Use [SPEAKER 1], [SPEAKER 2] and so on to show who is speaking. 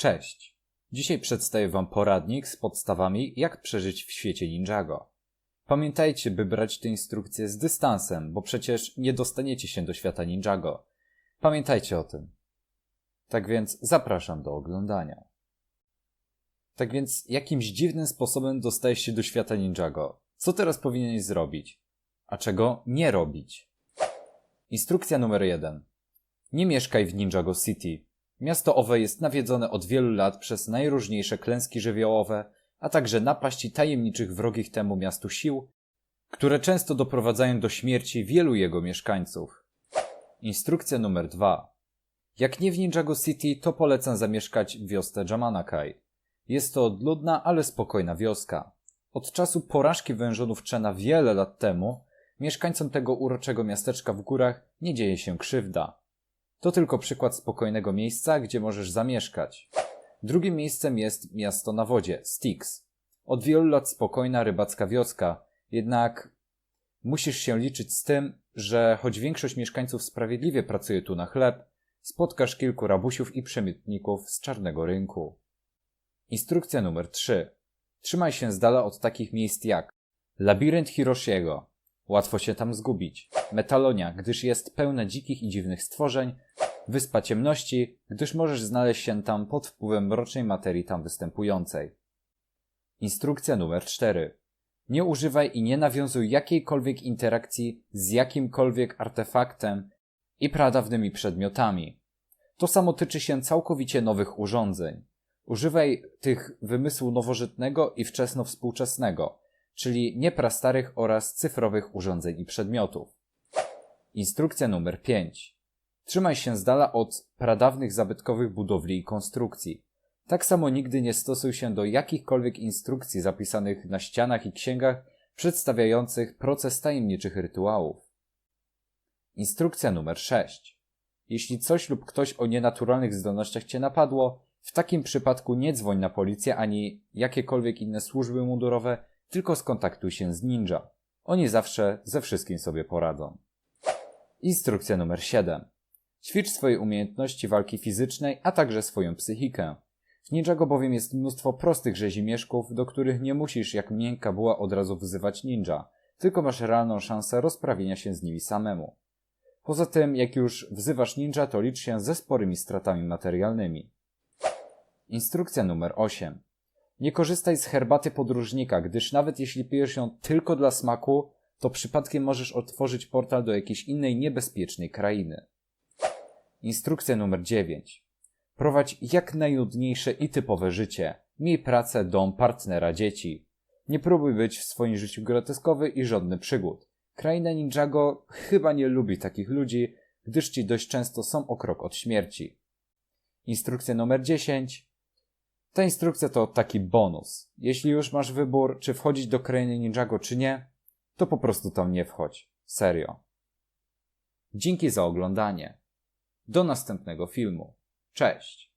[SPEAKER 1] Cześć! Dzisiaj przedstawię Wam poradnik z podstawami, jak przeżyć w świecie Ninjago. Pamiętajcie, by brać te instrukcje z dystansem, bo przecież nie dostaniecie się do świata Ninjago. Pamiętajcie o tym. Tak więc zapraszam do oglądania. Tak więc jakimś dziwnym sposobem dostajesz się do świata Ninjago. Co teraz powinieneś zrobić? A czego nie robić? Instrukcja numer jeden. Nie mieszkaj w Ninjago City. Miasto owe jest nawiedzone od wielu lat przez najróżniejsze klęski żywiołowe, a także napaści tajemniczych wrogich temu miastu sił, które często doprowadzają do śmierci wielu jego mieszkańców. Instrukcja numer dwa. Jak nie w Ninjago City, to polecam zamieszkać w wiosce Jamanakai. Jest to odludna, ale spokojna wioska. Od czasu porażki wężonów Chena wiele lat temu, mieszkańcom tego uroczego miasteczka w górach nie dzieje się krzywda. To tylko przykład spokojnego miejsca, gdzie możesz zamieszkać. Drugim miejscem jest miasto na wodzie, Styx. Od wielu lat spokojna rybacka wioska, jednak musisz się liczyć z tym, że choć większość mieszkańców sprawiedliwie pracuje tu na chleb, spotkasz kilku rabusiów i przemytników z czarnego rynku. Instrukcja numer 3. Trzymaj się z dala od takich miejsc jak Labirynt Hiroshiego. Łatwo się tam zgubić. Metalonia, gdyż jest pełna dzikich i dziwnych stworzeń. Wyspa Ciemności, gdyż możesz znaleźć się tam pod wpływem mrocznej materii tam występującej. Instrukcja numer 4. Nie używaj i nie nawiązuj jakiejkolwiek interakcji z jakimkolwiek artefaktem i pradawnymi przedmiotami. To samo tyczy się całkowicie nowych urządzeń. Używaj tych wymysłu nowożytnego i wczesno-współczesnego, czyli nie prastarych oraz cyfrowych urządzeń i przedmiotów. Instrukcja numer 5. Trzymaj się z dala od pradawnych zabytkowych budowli i konstrukcji. Tak samo nigdy nie stosuj się do jakichkolwiek instrukcji zapisanych na ścianach i księgach przedstawiających proces tajemniczych rytuałów. Instrukcja numer 6. Jeśli coś lub ktoś o nienaturalnych zdolnościach cię napadło, w takim przypadku nie dzwoń na policję ani jakiekolwiek inne służby mundurowe, tylko skontaktuj się z ninja. Oni zawsze ze wszystkim sobie poradzą. Instrukcja numer 7. Ćwicz swoje umiejętności walki fizycznej, a także swoją psychikę. W Ninjago bowiem jest mnóstwo prostych rzezimieszków, do których nie musisz jak miękka była od razu wzywać ninja, tylko masz realną szansę rozprawienia się z nimi samemu. Poza tym, jak już wzywasz ninja, to licz się ze sporymi stratami materialnymi. Instrukcja numer 8. Nie korzystaj z herbaty podróżnika, gdyż nawet jeśli pijesz ją tylko dla smaku, to przypadkiem możesz otworzyć portal do jakiejś innej niebezpiecznej krainy. Instrukcja numer 9. Prowadź jak najnudniejsze i typowe życie. Miej pracę, dom, partnera, dzieci. Nie próbuj być w swoim życiu groteskowy i żadny przygód. Kraina Ninjago chyba nie lubi takich ludzi, gdyż ci dość często są o krok od śmierci. Instrukcja numer 10. Ta instrukcja to taki bonus. Jeśli już masz wybór, czy wchodzić do krainy Ninjago, czy nie, to po prostu tam nie wchodź. Serio. Dzięki za oglądanie. Do następnego filmu. Cześć!